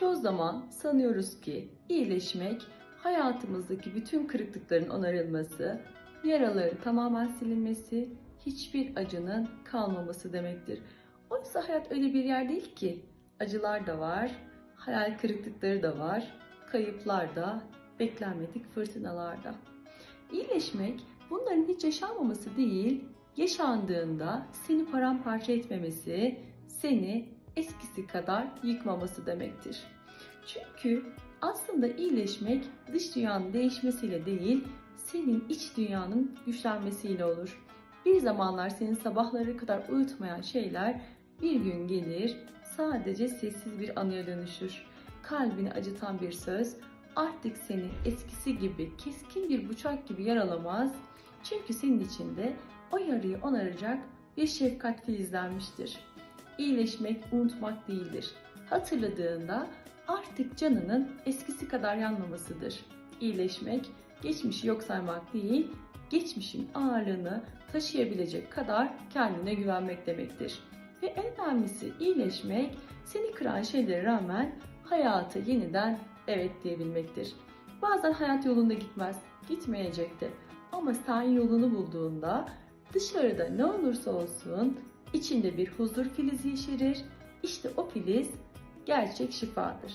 Çoğu zaman sanıyoruz ki iyileşmek hayatımızdaki bütün kırıklıkların onarılması, yaraların tamamen silinmesi, hiçbir acının kalmaması demektir. Oysa hayat öyle bir yer değil ki. Acılar da var, hayal kırıklıkları da var, kayıplar da, beklenmedik fırtınalar da. İyileşmek bunların hiç yaşanmaması değil, yaşandığında seni paramparça etmemesi, seni eskisi kadar yıkmaması demektir. Çünkü aslında iyileşmek dış dünyanın değişmesiyle değil, senin iç dünyanın güçlenmesiyle olur. Bir zamanlar seni sabahları kadar uyutmayan şeyler bir gün gelir, sadece sessiz bir anıya dönüşür. Kalbini acıtan bir söz artık seni eskisi gibi keskin bir bıçak gibi yaralamaz. Çünkü senin içinde o yarayı onaracak bir şefkat filizlenmiştir. İyileşmek unutmak değildir. Hatırladığında artık canının eskisi kadar yanmamasıdır. İyileşmek geçmişi yok saymak değil, geçmişin ağırlığını taşıyabilecek kadar kendine güvenmek demektir. Ve en önemlisi iyileşmek seni kıran şeylere rağmen hayata yeniden evet diyebilmektir. Bazen hayat yolunda gitmez, gitmeyecekti. Ama sen yolunu bulduğunda dışarıda ne olursa olsun içinde bir huzur filizi yeşerir. İşte o filiz gerçek şifadır.